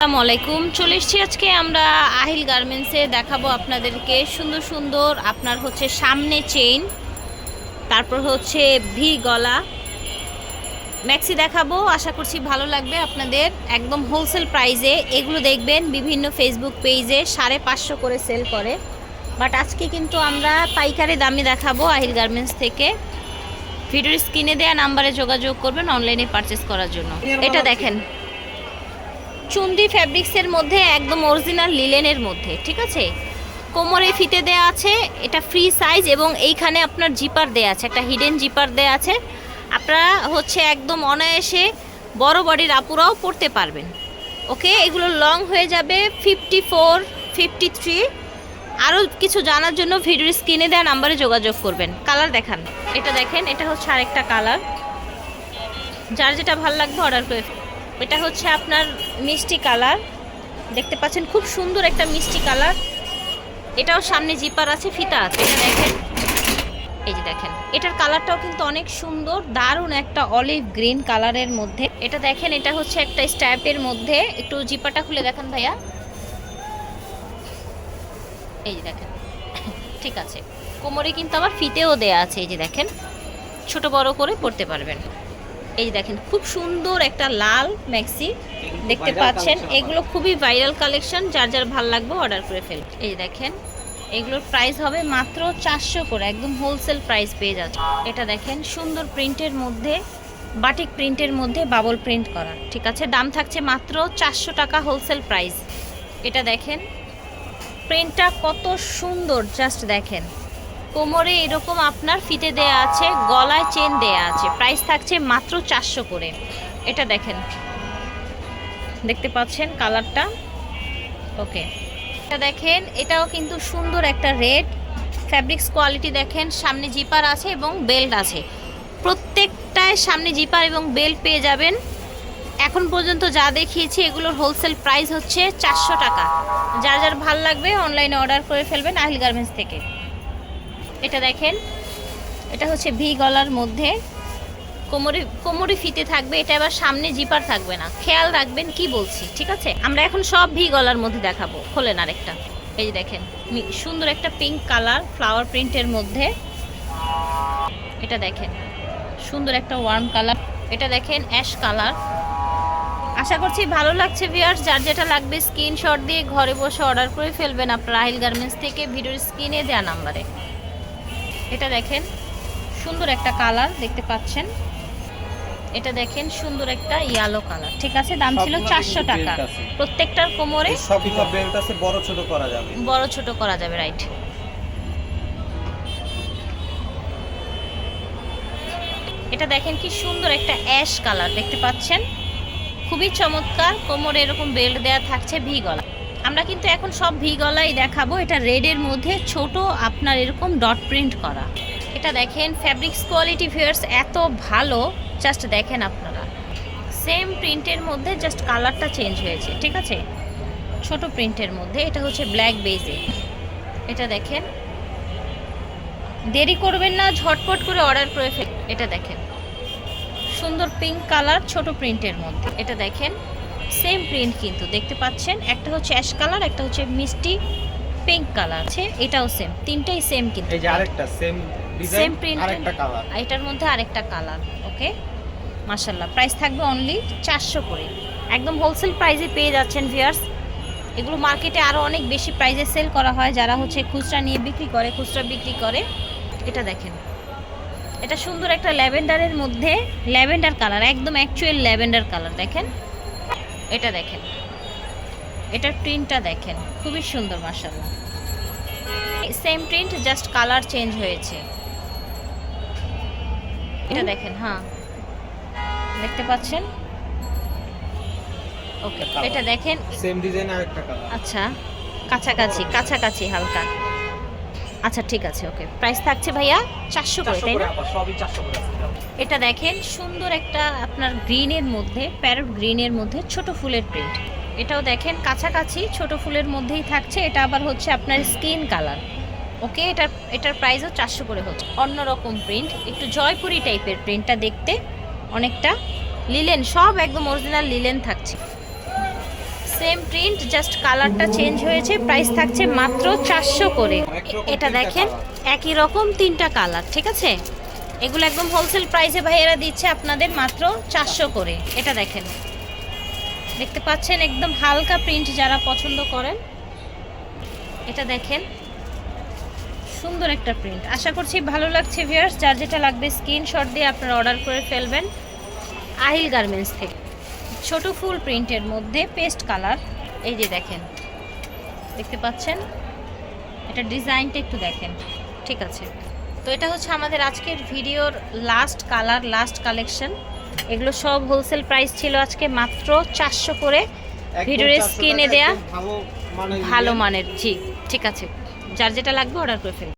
আসসালামু আলাইকুম। চলে এসেছি আজকে আমরা আহিল গার্মেন্টসে দেখাবো আপনাদেরকে সুন্দর সুন্দর আপনার হচ্ছে সামনে চেইন তারপর হচ্ছে ভি গলা। ম্যাক্সি দেখাবো আশা করছি ভালো লাগবে আপনাদের। একদম হোলসেল প্রাইজে এগুলো দেখবেন বিভিন্ন ফেসবুক পেজে সাড়ে পাঁচশো করে সেল করে। বাট আজকে কিন্তু আমরা পাইকারি দামে দেখাবো আহিল গার্মেন্টস থেকে। ভিডিওর স্ক্রিনে দেওয়া নাম্বারে যোগাযোগ করবেন অনলাইনে পারচেস করার জন্য। এটা দেখেন। চুন্দি ফ্যাব্রিক্সের মধ্যে একদম অরিজিনাল লিলেনের মধ্যে, ঠিক আছে? কোমরে ফিতে দেয়া আছে, এটা ফ্রি সাইজ এবং এইখানে আপনার জিপার দেয়া আছে, একটা হিডেন জিপার দেয়া আছে। আপনারা হচ্ছে একদম অনায়াসে বড় বডির আপুরাও পড়তে পারবেন। ওকে, এগুলো লং হয়ে যাবে ফিফটি ফোর ফিফটি থ্রি আরও কিছু জানার জন্য ভিডিওর স্ক্রিনে দেওয়া নাম্বারে যোগাযোগ করবেন। কালার দেখান। এটা দেখেন, এটা হচ্ছে আরেকটা কালার। যার যেটা ভালো লাগবে অর্ডার করে এটা হচ্ছে আপনার মিষ্টি কালার। দেখতে পাচ্ছেন, খুব সুন্দর একটা মিষ্টি কালার। এটাও সামনে জিপার আছে, ফিতা আছে, এটা দেখেন। এই যে দেখেন, এটার কালারটাও কিন্তু অনেক সুন্দর, দারুণ একটা অলিভ গ্রিন কালারের মধ্যে। এটা দেখেন, এটা হচ্ছে একটা স্ট্যাপের মধ্যে। একটু জিপাটা খুলে দেখেন ভাইয়া। এই যে দেখেন, ঠিক আছে। কোমরে কিন্তু আবার ফিতেও দেয়া আছে, এই যে দেখেন। ছোট বড় করে পড়তে পারবেন। এই দেখেন খুব সুন্দর একটা লাল ম্যাক্সি দেখতে পাচ্ছেন। এগুলো খুবই ভাইরাল কালেকশন যার যার ভালো লাগবে অর্ডার করে ফেল। এই দেখেন এগুলোর প্রাইস হবে মাত্র চারশো করে একদম হোলসেল প্রাইস পেয়ে যাচ্ছে। এটা দেখেন সুন্দর প্রিন্টের মধ্যে বাটিক প্রিন্টের মধ্যে বাবল প্রিন্ট করা। ঠিক আছে দাম থাকছে মাত্র চারশো টাকা হোলসেল প্রাইস এটা দেখেন প্রিন্টটা কত সুন্দর জাস্ট দেখেন। কোমরে এরকম আপনার ফিতে দেয়া আছে, গলায় চেন দেয়া আছে। প্রাইস থাকছে মাত্র চারশো করে। এটা দেখেন। দেখতে পাচ্ছেন কালারটা? ওকে। এটা দেখেন, এটাও কিন্তু সুন্দর একটা রেড। ফ্যাব্রিক্স কোয়ালিটি দেখেন, সামনে জিপার আছে এবং বেল্ট আছে। প্রত্যেকটায় সামনে জিপার এবং বেল্ট পেয়ে যাবেন। এখন পর্যন্ত যা দেখিয়েছি, এগুলোর হোলসেল প্রাইস হচ্ছে চারশো টাকা। যার যার ভালো লাগবে অনলাইনে অর্ডার করে ফেলবেন আহিল গার্মেন্টস থেকে। এটা দেখেন। এটা হচ্ছে ভি গলার মধ্যে। কোমরে কোমরে ফিতে থাকবে, এটা আবার সামনে জিপার থাকবে না। খেয়াল রাখবেন কি বলছি, ঠিক আছে? আমরা এখন সব ভি গলার মধ্যে দেখাবো। খোলেন আরেকটা। এই যে দেখেন সুন্দর একটা পিঙ্ক কালার ফ্লাওয়ার প্রিন্টের মধ্যে। এটা দেখেন, সুন্দর একটা ওয়ার্ম কালার এটা দেখেন অ্যাশ কালার আশা করছি ভালো লাগছে ভিয়ার্স যার যেটা লাগবে স্ক্রিনশট দিয়ে ঘরে বসে অর্ডার করে ফেলবেন আপনার আহিল গার্মেন্টস থেকে। ভিডিওর স্ক্রিনে দেওয়া নাম্বারে এটা দেখেন সুন্দর একটা কালার দেখতে পাচ্ছেন। এটা দেখেন সুন্দর একটা ইয়েলো কালার। ঠিক আছে দাম ছিল চারশো টাকা। প্রত্যেকটার কোমরে বড় ছোট করা যাবে। বড় ছোট করা যাবে রাইট এটা দেখেন কি সুন্দর একটা অ্যাশ কালার দেখতে পাচ্ছেন? খুবই চমৎকার কোমরে এরকম বেল্ট দেওয়া থাকছে ভি গলা। আমরা কিন্তু এখন সব ভি গলাই দেখাবো। এটা রেডের মধ্যে ছোট আপনার এরকম ডট প্রিন্ট করা। এটা দেখেন ফ্যাব্রিক্স কোয়ালিটি ভিউয়ার্স এত ভালো জাস্ট দেখেন আপনারা। সেম প্রিন্টের মধ্যে জাস্ট কালারটা চেঞ্জ হয়েছে, ঠিক আছে? ছোট প্রিন্টের মধ্যে, এটা হচ্ছে ব্ল্যাক বেজে এটা দেখেন। দেরি করবেন না, ঝটপট করে অর্ডার করে এটা দেখেন। সুন্দর পিঙ্ক কালার ছোট প্রিন্টের মধ্যে। এটা দেখেন। সেম প্রিন্ট কিন্তু দেখতে পাচ্ছেন? একটা হচ্ছে অ্যাশ কালার একটা হচ্ছে মিষ্টি পিঙ্ক কালার আছে এটাও সেম তিনটাই সেম কিন্তু এই যে আরেকটা সেম ডিজাইন Same print. আরেকটা কালার আর এটার মধ্যে আরেকটা কালার ওকে মাশাল্লাহ প্রাইস থাকবে অনলি চারশো করে। একদম হোলসেল প্রাইসে পেয়ে যাচ্ছেন ভিয়ার্স এগুলো মার্কেটে আরও অনেক বেশি প্রাইসে সেল করা হয় যারা হচ্ছে খুচরা নিয়ে বিক্রি করে খুচরা বিক্রি করে। এটা দেখেন এটা সুন্দর একটা ল্যাভেন্ডারের মধ্যে ল্যাভেন্ডার কালার একদম অ্যাকচুয়াল ল্যাভেন্ডার কালার দেখেন। এটা দেখেন। এটার প্রিন্টটা দেখেন খুবই সুন্দর মাশাল্লাহ same print just colour change হয়েছে। এটা দেখেন হ্যাঁ। দেখতে পাচ্ছেন? ওকে এটা দেখেন। সেম ডিজাইন আরেকটা কালার আচ্ছা কাছাকাছি কাছাকাছি হালকা। আচ্ছা ঠিক আছে ওকে। প্রাইস থাকছে ভাইয়া চারশো করে তাই না? সবই 400 করে আছে এটা দেখেন সুন্দর একটা আপনার গ্রিনের মধ্যে প্যারট গ্রিনের মধ্যে ছোট ফুলের প্রিন্ট এটাও দেখেন কাছাকাছি ছোট ফুলের মধ্যেই থাকছে। এটা আবার হচ্ছে আপনার স্কিন কালার ওকে এটার এটার প্রাইসও চারশো করে হচ্ছে। অন্যরকম প্রিন্ট একটু জয়পুরি টাইপের প্রিন্টটা দেখতে অনেকটা লিলেন সব একদম অরিজিনাল লিলেন থাকছে। সেম প্রিন্ট জাস্ট কালারটা চেঞ্জ হয়েছে প্রাইস থাকছে মাত্র চারশো করে। এটা দেখেন, একই রকম তিনটা কালার ঠিক আছে? এগুলো একদম হোলসেল প্রাইসে ভাইয়েরা দিচ্ছে আপনাদের মাত্র চারশো করে। এটা দেখেন। দেখতে পাচ্ছেন একদম হালকা প্রিন্ট যারা পছন্দ করেন। এটা দেখেন। সুন্দর একটা প্রিন্ট আশা করছি ভালো লাগছে ভিয়ার্স যার যেটা লাগবে স্ক্রিনশট দিয়ে আপনারা অর্ডার করে ফেলবেন। আহিল গার্মেন্টস থেকে। ছোট ফুল প্রিন্টের মধ্যে পেস্ট কালার এই যে দেখেন দেখতে পাচ্ছেন? এটা ডিজাইনটা একটু দেখেন ঠিক আছে? তো এটা হচ্ছে আমাদের আজকের ভিডিওর লাস্ট কালার লাস্ট কালেকশন এগুলো সব হোলসেল প্রাইস ছিল আজকে মাত্র চারশো করে। ভিডিওর 400 স্ক্রিনে দেয়া ভালো মানের ভালো মানের জি ঠিক আছে। যার যেটা লাগবে অর্ডার করে ফেলুন